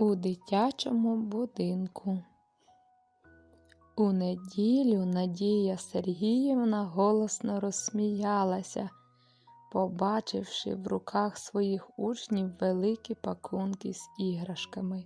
у дитячому будинку. У неділю Надія Сергіївна голосно розсміялася, побачивши в руках своїх учнів великі пакунки з іграшками.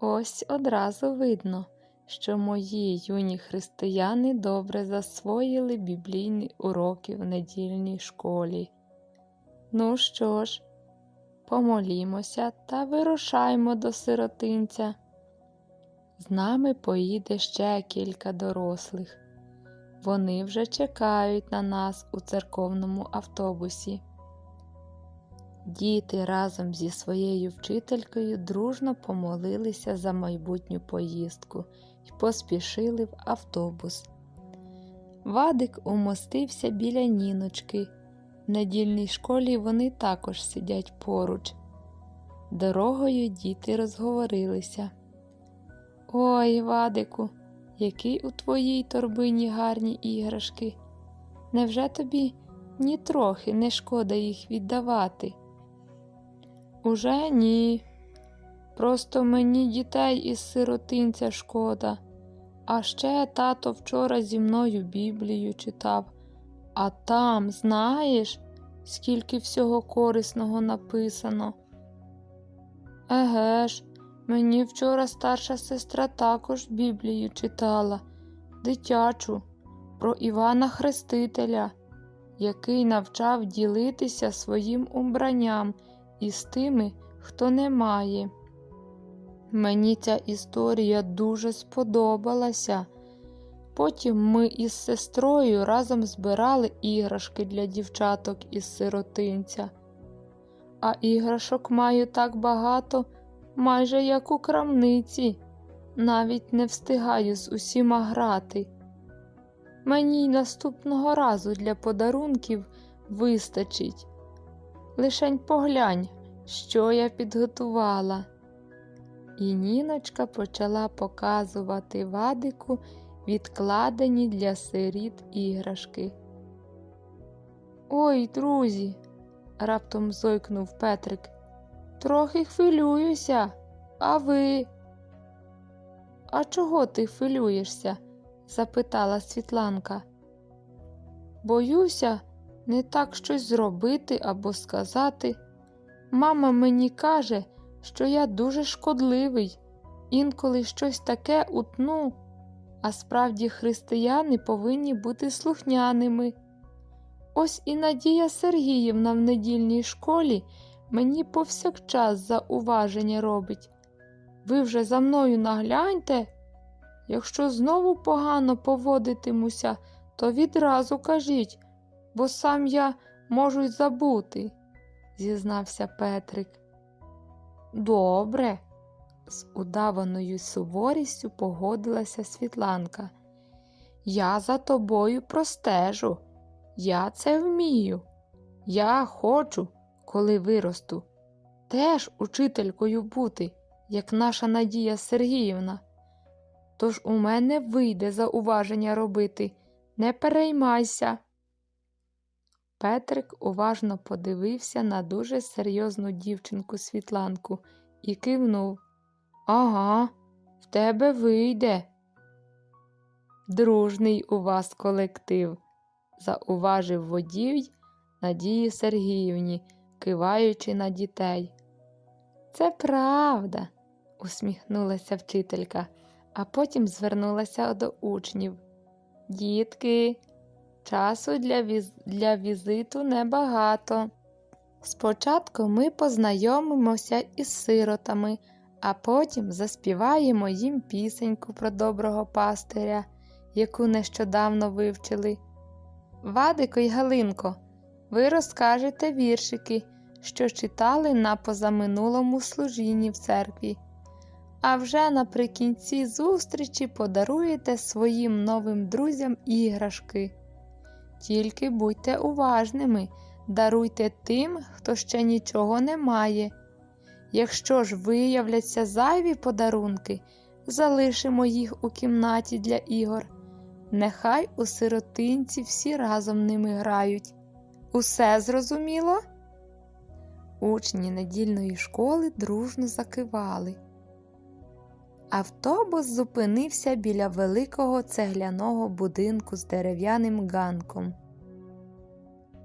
Ось одразу видно, що мої юні християни добре засвоїли біблійні уроки в недільній школі. Ну що ж, помолімося та вирушаймо до сиротинця. З нами поїде ще кілька дорослих. Вони вже чекають на нас у церковному автобусі. Діти разом зі своєю вчителькою дружно помолилися за майбутню поїздку і поспішили в автобус. Вадик умостився біля ніночки. В недільній школі вони також сидять поруч. Дорогою діти розговорилися. Ой, Вадику, які у твоїй торбині гарні іграшки. Невже тобі ні трохи не шкода їх віддавати? Уже ні. Просто мені дітей із сиротинця шкода. А ще тато вчора зі мною Біблію читав. А там, знаєш, скільки всього корисного написано. Еге ж, мені вчора старша сестра також Біблію читала, дитячу, про Івана Хрестителя, який навчав ділитися своїм убранням із тими, хто не має. Мені ця історія дуже сподобалася. Потім ми із сестрою разом збирали іграшки для дівчаток із сиротинця. А іграшок маю так багато, майже як у крамниці, навіть не встигаю з усіма грати. Мені й наступного разу для подарунків вистачить. Лишень поглянь, що я підготувала. І Ніночка почала показувати Вадику відкладені для сиріт іграшки. Ой, друзі, раптом зойкнув Петрик. Трохи хвилююся, а ви? А чого ти хвилюєшся? запитала Світланка. Боюся, не так щось зробити або сказати. Мама мені каже, що я дуже шкодливий, інколи щось таке утну, а справді християни повинні бути слухняними. Ось і Надія Сергіївна в недільній школі мені повсякчас зауваження робить. Ви вже за мною нагляньте. Якщо знову погано поводитимуся, то відразу кажіть, бо сам я можу й забути, зізнався Петрик. Добре, з удаваною суворістю погодилася Світланка. Я за тобою простежу, я це вмію. Я хочу, коли виросту, теж учителькою бути, як наша Надія Сергіївна. Тож у мене вийде зауваження робити, не переймайся. Петрик уважно подивився на дуже серйозну дівчинку Світланку і кивнув. Ага, в тебе вийде. Дружний у вас колектив, зауважив водій Надії Сергіївні, киваючи на дітей. Це правда, усміхнулася вчителька, а потім звернулася до учнів. Дітки, часу для, віз... для візиту небагато. Спочатку ми познайомимося із сиротами, а потім заспіваємо їм пісеньку про доброго пастиря, яку нещодавно вивчили. Вадико й Галинко, ви розкажете віршики, що читали на позаминулому служінні в церкві. А вже наприкінці зустрічі подаруєте своїм новим друзям іграшки. Тільки будьте уважними, даруйте тим, хто ще нічого не має. Якщо ж виявляться зайві подарунки, залишимо їх у кімнаті для ігор. Нехай у сиротинці всі разом ними грають. Усе зрозуміло? Учні недільної школи дружно закивали. Автобус зупинився біля великого цегляного будинку з дерев'яним ганком.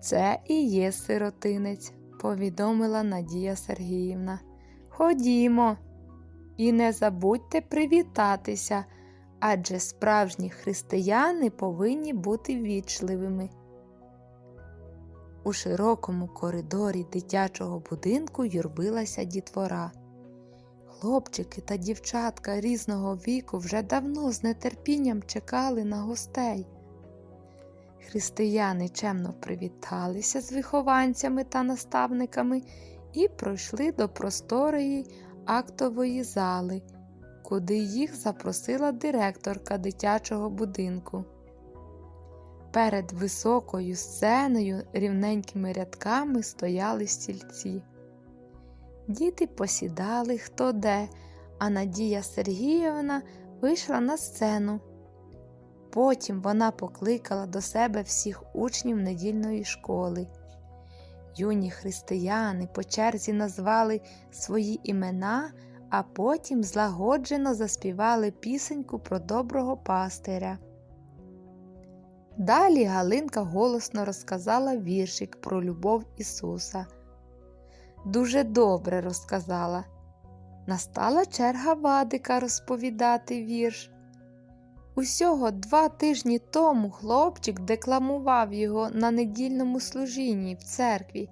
Це і є сиротинець, повідомила Надія Сергіївна. Ходімо, і не забудьте привітатися, адже справжні християни повинні бути вічливими. У широкому коридорі дитячого будинку юрбилася дітвора. Хлопчики та дівчатка різного віку вже давно з нетерпінням чекали на гостей. Християни чемно привіталися з вихованцями та наставниками і пройшли до просторої актової зали, куди їх запросила директорка дитячого будинку. Перед високою сценою рівненькими рядками стояли стільці. Діти посідали хто де, а Надія Сергіївна вийшла на сцену. Потім вона покликала до себе всіх учнів недільної школи. Юні християни по черзі назвали свої імена, а потім злагоджено заспівали пісеньку про доброго пастиря. Далі Галинка голосно розказала віршик про любов Ісуса. Дуже добре розказала. Настала черга Вадика розповідати вірш. Усього два тижні тому хлопчик декламував його на недільному служінні в церкві.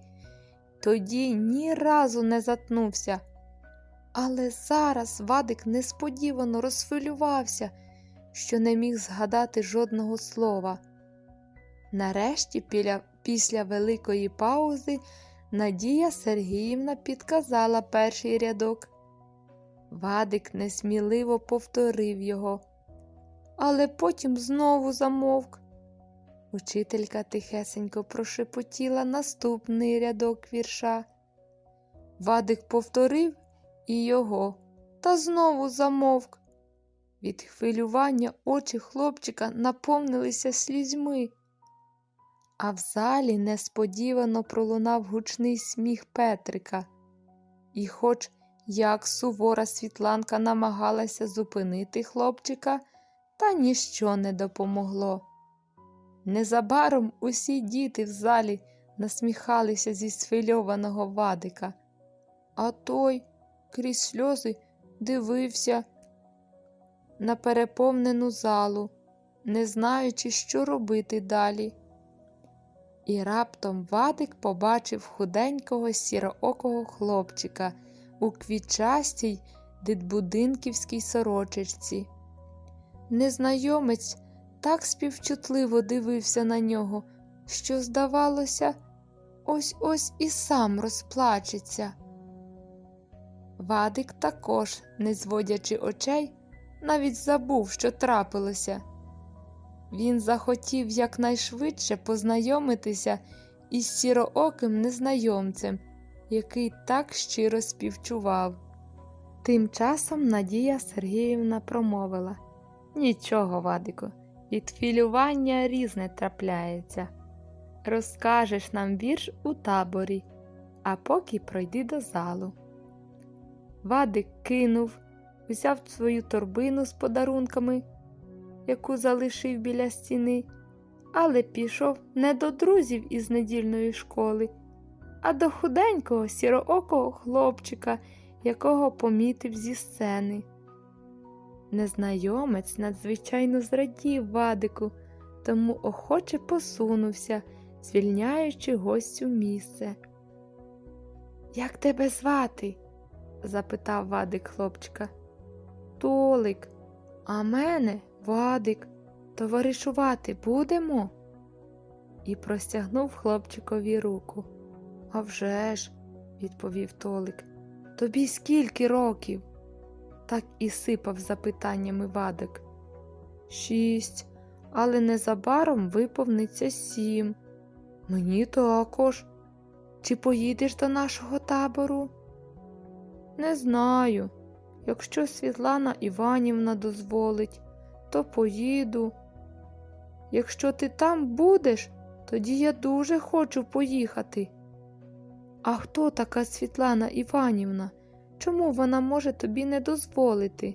Тоді ні разу не затнувся. Але зараз Вадик несподівано розхвилювався, що не міг згадати жодного слова. Нарешті, після великої паузи, Надія Сергіївна підказала перший рядок. Вадик несміливо повторив його, але потім знову замовк. Учителька тихесенько прошепотіла наступний рядок вірша. Вадик повторив і його, та знову замовк. Від хвилювання очі хлопчика наповнилися слізьми. А в залі несподівано пролунав гучний сміх Петрика. І, хоч як сувора Світланка намагалася зупинити хлопчика, та ніщо не допомогло. Незабаром усі діти в залі насміхалися зі схвильованого вадика, а той крізь сльози дивився на переповнену залу, не знаючи, що робити далі. І раптом Вадик побачив худенького сіроокого хлопчика у квітчастій дитбудинківській сорочечці. Незнайомець так співчутливо дивився на нього, що, здавалося, ось ось і сам розплачеться. Вадик також, не зводячи очей, навіть забув, що трапилося. Він захотів якнайшвидше познайомитися із сірооким незнайомцем, який так щиро співчував. Тим часом Надія Сергіївна промовила Нічого, Вадику, від хвилювання різне трапляється. Розкажеш нам вірш у таборі, а поки пройди до залу. Вадик кинув, взяв свою торбину з подарунками яку залишив біля стіни, але пішов не до друзів із недільної школи, а до худенького сіроокого хлопчика, якого помітив зі сцени. Незнайомець надзвичайно зрадів вадику, тому охоче посунувся, звільняючи гостю місце. Як тебе звати? запитав вадик хлопчика. Толик, а мене Вадик, товаришувати будемо? І простягнув хлопчикові руку. «А вже ж», – відповів Толик, тобі скільки років? Так і сипав запитаннями Вадик. Шість, але незабаром виповниться сім. Мені також. Чи поїдеш до нашого табору? Не знаю. Якщо Світлана Іванівна дозволить, то поїду. Якщо ти там будеш, тоді я дуже хочу поїхати. А хто така Світлана Іванівна? Чому вона може тобі не дозволити?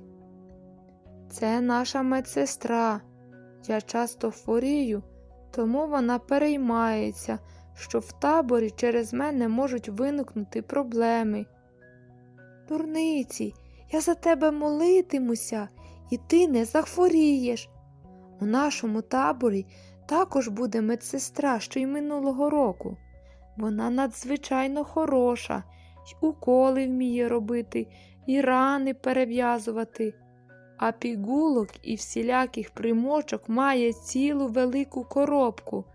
Це наша медсестра. Я часто хворію, тому вона переймається, що в таборі через мене можуть виникнути проблеми. Дурниці, я за тебе молитимуся, і ти не захворієш. У нашому таборі також буде медсестра, що й минулого року. Вона надзвичайно хороша, уколи вміє робити, і рани перев'язувати, а пігулок і всіляких примочок має цілу велику коробку.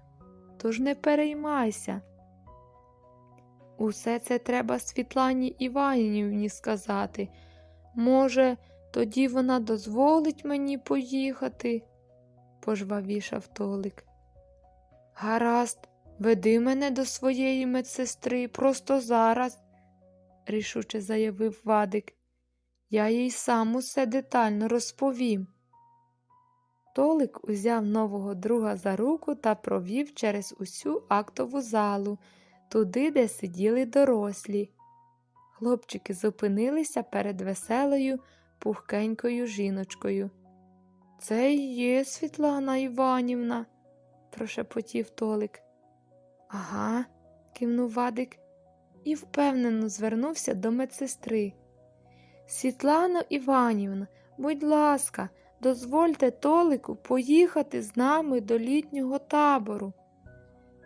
Тож не переймайся. Усе це треба Світлані Іванівні сказати. Може, тоді вона дозволить мені поїхати, пожвавішав Толик. Гаразд, веди мене до своєї медсестри просто зараз, рішуче заявив Вадик. Я їй сам усе детально розповім. Толик узяв нового друга за руку та провів через усю актову залу, туди, де сиділи дорослі. Хлопчики зупинилися перед веселою, пухкенькою жіночкою. Це і є Світлана Іванівна, прошепотів Толик. Ага, кивнув Вадик і впевнено звернувся до медсестри. Світлано Іванівна, будь ласка, дозвольте Толику поїхати з нами до літнього табору.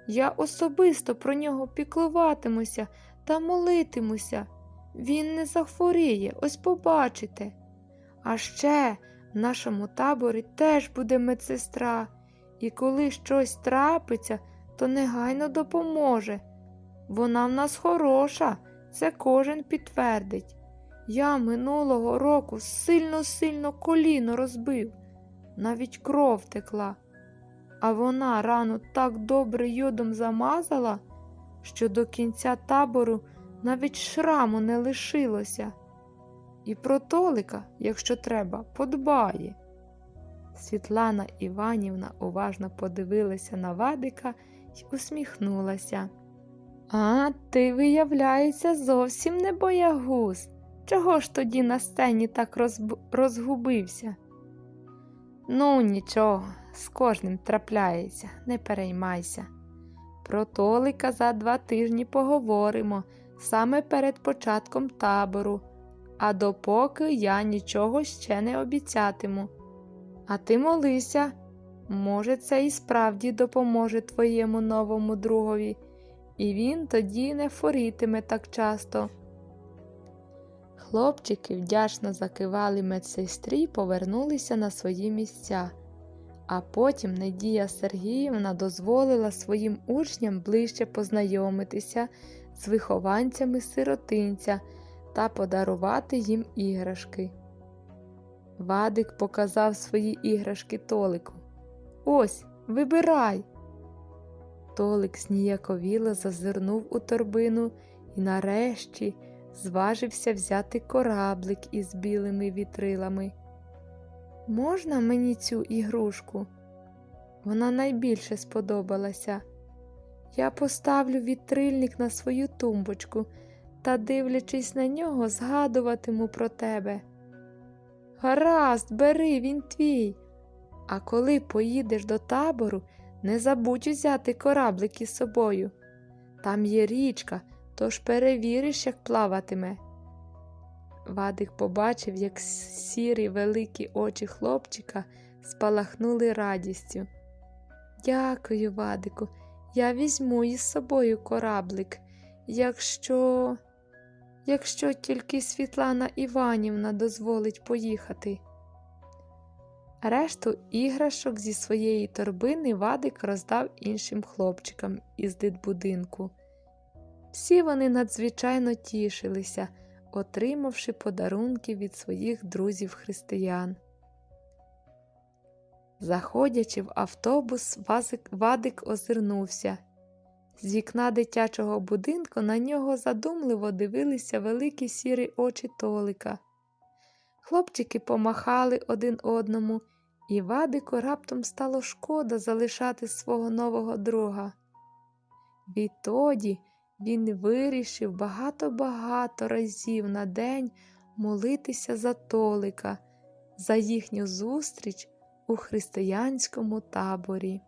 Я особисто про нього піклуватимуся та молитимуся. Він не захворіє, ось побачите. А ще в нашому таборі теж буде медсестра, і коли щось трапиться, то негайно допоможе. Вона в нас хороша, це кожен підтвердить. Я минулого року сильно-сильно коліно розбив, навіть кров текла, а вона рану так добре йодом замазала, що до кінця табору навіть шраму не лишилося. І про Толика, якщо треба, подбає. Світлана Іванівна уважно подивилася на Вадика й усміхнулася. А, ти, виявляється, зовсім не боягуз. Чого ж тоді на сцені так розб... розгубився? Ну, нічого, з кожним трапляється, не переймайся. Про Толика за два тижні поговоримо саме перед початком табору, а допоки я нічого ще не обіцятиму. А ти молися, може, це і справді допоможе твоєму новому другові, і він тоді не форітиме так часто. Хлопчики вдячно закивали медсестрі й повернулися на свої місця. А потім Надія Сергіївна дозволила своїм учням ближче познайомитися з вихованцями сиротинця та подарувати їм іграшки. Вадик показав свої іграшки Толику. Ось, вибирай. Толик сніяковіло зазирнув у торбину і нарешті зважився взяти кораблик із білими вітрилами. Можна мені цю ігрушку? Вона найбільше сподобалася. Я поставлю вітрильник на свою тумбочку та, дивлячись на нього, згадуватиму про тебе. Гаразд, бери він твій. А коли поїдеш до табору, не забудь узяти кораблик із собою. Там є річка, тож перевіриш, як плаватиме. Вадик побачив, як сірі великі очі хлопчика спалахнули радістю. Дякую, Вадику, я візьму із собою кораблик, якщо. Якщо тільки Світлана Іванівна дозволить поїхати. Решту іграшок зі своєї торбини Вадик роздав іншим хлопчикам із дитбудинку. Всі вони надзвичайно тішилися, отримавши подарунки від своїх друзів християн. Заходячи в автобус, Вадик озирнувся. З вікна дитячого будинку на нього задумливо дивилися великі сірі очі Толика. Хлопчики помахали один одному, і Вадику раптом стало шкода залишати свого нового друга. Відтоді він вирішив багато-багато разів на день молитися за Толика, за їхню зустріч у християнському таборі.